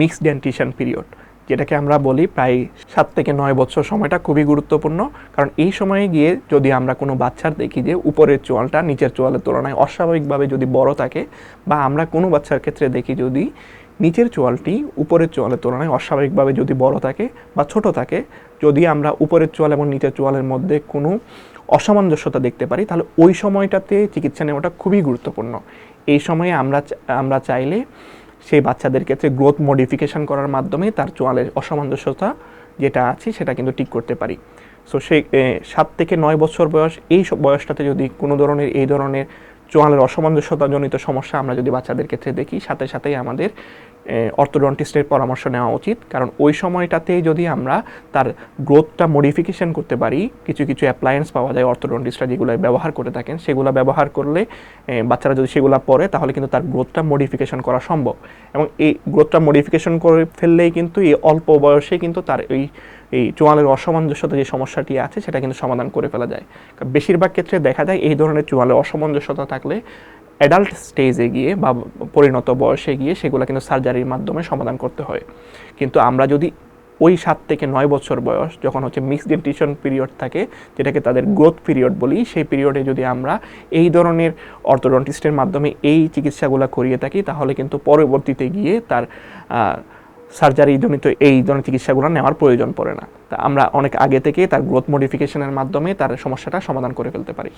Mixed dentition period যেটাকে আমরা বলি প্রায় সাত থেকে নয় বছর সময়টা খুবই গুরুত্বপূর্ণ। কারণ এই সময়ে গিয়ে যদি আমরা কোনো বাচ্চার দেখি যে উপরের চোয়ালটা নিচের চোয়ালের তুলনায় অস্বাভাবিকভাবে যদি বড় থাকে, বা আমরা কোনো বাচ্চার ক্ষেত্রে দেখি যদি নিচের চোয়ালটি উপরের চোয়ালের তুলনায় অস্বাভাবিকভাবে যদি বড় থাকে বা ছোট থাকে, যদি আমরা উপরের চোয়াল এবং নিচের চোয়ালের মধ্যে কোনো অসামঞ্জস্যতা দেখতে পারি, তাহলে ওই সময়টাতে চিকিৎসা নেওয়াটা খুবই গুরুত্বপূর্ণ। এই সময়ে আমরা আমরা চাইলে সেই বাচ্চাদের ক্ষেত্রে গ্রোথ মডিফিকেশান করার মাধ্যমে তার চোয়ালের অসামঞ্জস্যতা যেটা আছে সেটা কিন্তু ঠিক করতে পারি। সো সে সাত থেকে নয় বছর বয়স, এই বয়সটাতে যদি কোনো ধরনের, এই ধরনের চোয়ালের অসামঞ্জস্যতাজনিত সমস্যা আমরা যদি বাচ্চাদের ক্ষেত্রে দেখি, সাথে সাথেই আমাদের অর্থোডন্টিস্টের পরামর্শ নেওয়া উচিত। কারণ ওই সময়টাতে যদি আমরা তার গ্রোথটা মডিফিকেশন করতে পারি, কিছু কিছু অ্যাপ্লায়েন্স পাওয়া যায় অর্থোডন্টিস্টরা যেগুলো ব্যবহার করে থাকেন, সেগুলো ব্যবহার করলে বাচ্চারা যদি সেগুলো পড়ে, তাহলে কিন্তু তার গ্রোথটা মডিফিকেশন করা সম্ভব। এবং এই গ্রোথটা মডিফিকেশন করে ফেললেই কিন্তু এই অল্প বয়সে কিন্তু তার এই এই চোয়ালের অসামঞ্জস্যতা যে সমস্যাটি আছে, সেটা কিন্তু সমাধান করে ফেলা যায়। বেশিরভাগ ক্ষেত্রে দেখা যায় এই ধরনের চোয়ালের অসামঞ্জস্যতা থাকলে অ্যাডাল্ট স্টেজে গিয়ে বা পরিণত বয়সে গিয়ে সেগুলো কিন্তু সার্জারির মাধ্যমে সমাধান করতে হয়। কিন্তু আমরা যদি ওই সাত থেকে নয় বছর বয়স যখন হচ্ছে মিক্সড ডেন্টিশন পিরিয়ড থাকে, যেটাকে তাদের গ্রোথ পিরিয়ড বলি, সেই পিরিয়ডে যদি আমরা এই ধরনের অর্থোডন্টিস্টের মাধ্যমে এই চিকিৎসাগুলো করিয়ে থাকি, তাহলে কিন্তু পরবর্তীতে গিয়ে তার সার্জারি জনিত এই ধরনের চিকিৎসাগুলো নেওয়ার প্রয়োজন পড়ে না। তা আমরা অনেক আগে থেকে তার গ্রোথ মডিফিকেশনের মাধ্যমে তার সমস্যাটা সমাধান করে ফেলতে পারি।